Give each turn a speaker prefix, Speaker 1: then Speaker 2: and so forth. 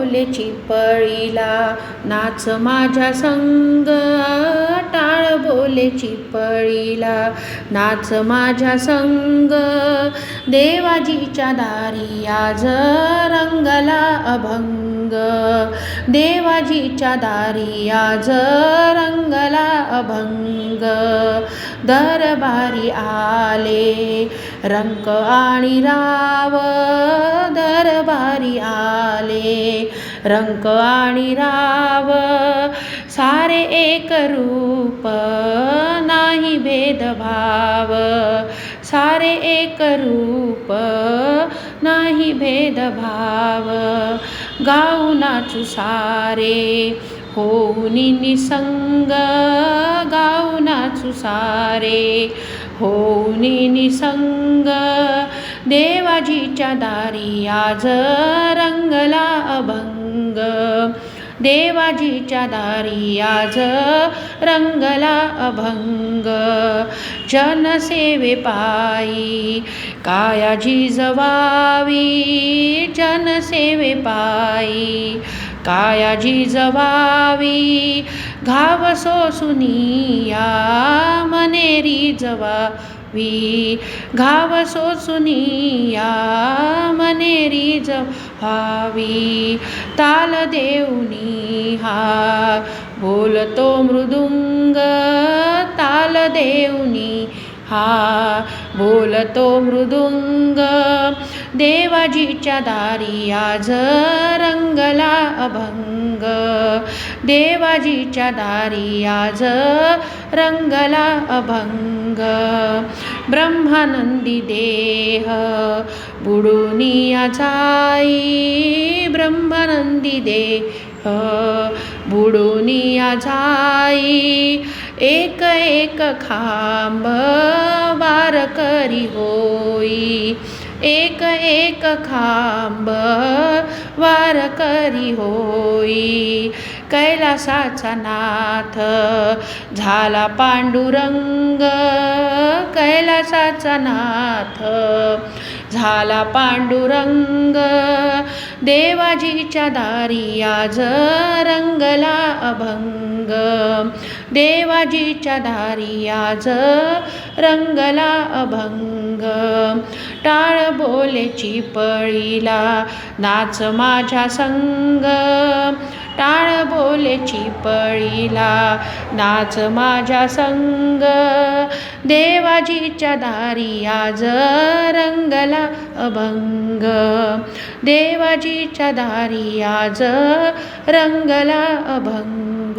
Speaker 1: बोले चिपळीला नाच माझ्या संगट बोले चिपळीला नाच माझ्या संग. देवाजीच्या दारी आज रंगला अभंग. देवाजीच्या दारी आज रंगला अभंग. दरबारी आले रंक आणि राव. दरबारी आले रंक आणि राव. सारे एक रूप. भेदभाव सारे एक रूप नाही भेदभाव. गाऊ नाचू सारे होऊनी निसंग. गाऊ नाचू सारे होऊनी निसंग. देवाजीच्या दारी आज रंगला अभंग. देवाजीच्या दारी आज रंगला अभंग. जनसेवे पायी कायाजी जवावी. जनसेवे पायी कायाजी जवावी. घाव सोसुनिया मनेरी जवावी. घाव सुनिया हावी ताल देऊनी हा. बोलतो मृदुंग. ताल देऊनी हा. बोलतो मृदुंग. देवाजीच्या दारी आज रंगला अभंग. देवाजीच्या दारी आज रंगला अभंग. ब्रह्मानंदी देह बुडुनिया जाई ब्रह्मानंदी देह बुडुनिया जाई एक एक खांब वार करी होई. एक एक खांब वार करी होई. कैलासाचा नाथ झाला पांडुरंग. कैलासाचा नाथ झाला पांडुरंग. देवाजीच्या दारी आज रंगला अभंग. देवाजीच्या दारी आज रंगला अभंग. टाळ बोलेची पळीला नाच माझ्या संग. टाळ बोलेची चिपळीला नाच माझ्या संग. देवाजीच्या दारी आज रंगला अभंग. देवाजी दारी आज रंगला अभंग.